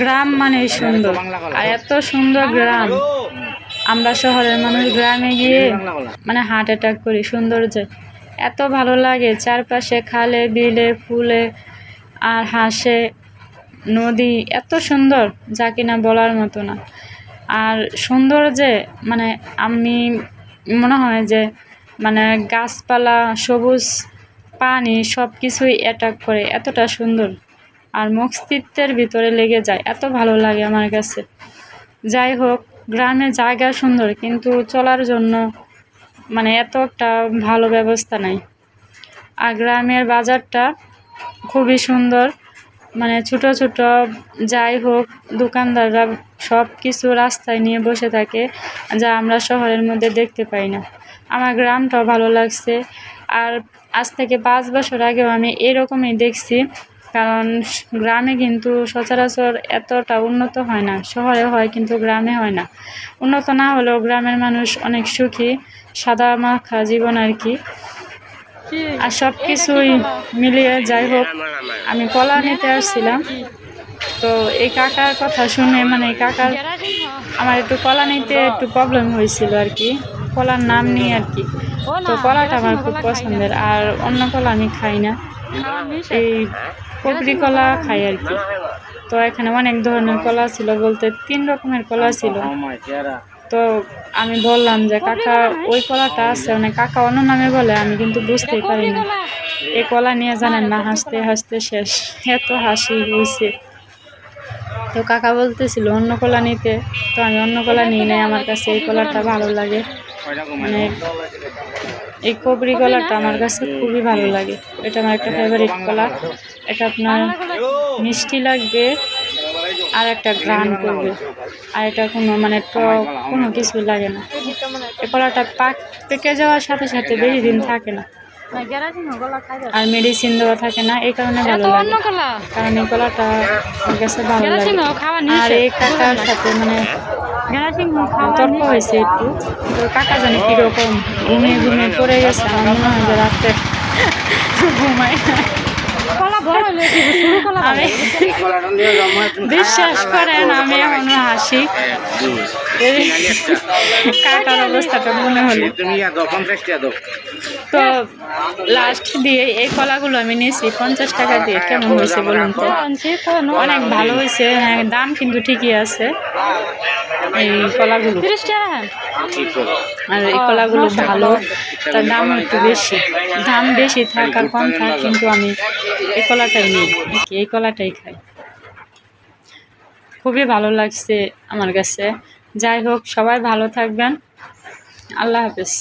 গ্রাম মানে সুন্দর। আর এত সুন্দর গ্রাম। আমরা শহরের মানুষ গ্রামে গিয়ে মানে হার্ট অ্যাটাক করি, সৌন্দর্যে। এত ভালো লাগে, চারপাশে খালে, বিলে ফুলে আর হাসে, নদী, এত সুন্দর, যা কিনা বলার মতো না। আর সুন্দর যে মানে আমি মনে হয় যে মানে গাছপালা, সবুজ পানি সব কিছুই অ্যাটাক করে, এতটা সুন্দর। আর মস্তিষ্কের ভিতরে লেগে যায়। এত ভালো লাগে আমার কাছে। যাই হোক, গ্রামে জায়গা সুন্দর, কিন্তু চলার জন্য মানে এত একটা ভালো ব্যবস্থা নাই। আর গ্রামের বাজারটা খুবই সুন্দর। মানে ছোট ছোট যাই হোক, দোকানদাররা সব কিছু রাস্তায় নিয়ে বসে থাকে, যা আমরা শহরের মধ্যে দেখতে পাই না। আমার গ্রামটাও ভালো লাগছে। আর আজ থেকে পাঁচ বছর আগেও আমি এরকমই দেখছি। কারণ গ্রামে কিন্তু সচরাচর এতটা উন্নত হয় না শহরে হয় কিন্তু গ্রামে হয় না। উন্নত না হলেও গ্রামের মানুষ অনেক সুখী সাদা মাখা জীবন আর কি। আর সব কিছুই মিলিয়ে যাই হোক আমি কলা নিতে আসছিলাম। তো এই কাকার কথা শুনে মানে এই কাকার আমার একটু কলা নিতে একটু প্রবলেম হয়েছিল আর কি কলার নাম নিয়ে আর কি। তো কলাটা আমার খুব পছন্দের আর অন্য কলা আমি খাই না। এই কবরি কলা খাই আর কি। তো এখানে অনেক ধরনের কলা ছিল বলতে তিন রকমের কলা ছিল। তো আমি বললাম যে, কাকা, ওই কলাটা আছে। মানে কাকা অন্য নামে বলে, আমি কিন্তু বুঝতেই পারি না। এই কলা নিয়ে জানেন না, হাসতে হাসতে শেষ। এত হাসি হয়েছে তো কাকা বলতেছিল, অন্য কলা নিতে। তো আমি অন্য কলা নিই নাই, আমার কাছে এই কলাটা ভালো লাগে। মানে। এই কবরি কলাটা আমার কাছে খুবই ভালো লাগে। এটা আমার একটা ফেভারিট কলা এটা আপনার মিষ্টি লাগবে আর একটা গ্রান করবে। আর এটা কোনো মানে টক কোনো কিছু লাগে না। এই কলাটা পাক পেকে যাওয়ার সাথে সাথে বেশি দিন থাকে না। আর মেডিসিন দেওয়া থাকে না এই কারণে ভালো লাগে। কারণ এই কলাটা আমার কাছে ভালো লাগে। আর এই কাকার সাথে মানে তর্ক হয়েছে একটু। তো কাকা জানে কীরকম ঘুমিয়ে ঘুমিয়ে পড়ে গেছে? আমার মনে হয় যে রাত্রে ঘুমাই না। আমি বিশ্বাস করেন আমি এখনও হাসি। এই কাকার অবস্থাটা মনে হলো? তো লাস্ট দিয়ে এই কলাগুলো আমি নিয়েছি পঞ্চাশ টাকা দিয়ে কেমন হয়েছে বলুন তো? অনেক ভালো হয়েছে হ্যাঁ দাম কিন্তু ঠিকই আছে। এই কলাগুলো। আর এই কলাগুলো ভালো। তার দাম একটু বেশি। দাম বেশি থাক কম থাক কিন্তু আমি এই কলাটাই নিই। এই কলাটাই খাই। খুবই ভালো লাগছে আমার কাছে। যাই হোক, সবাই ভালো থাকবেন। আল্লাহ হাফেজ।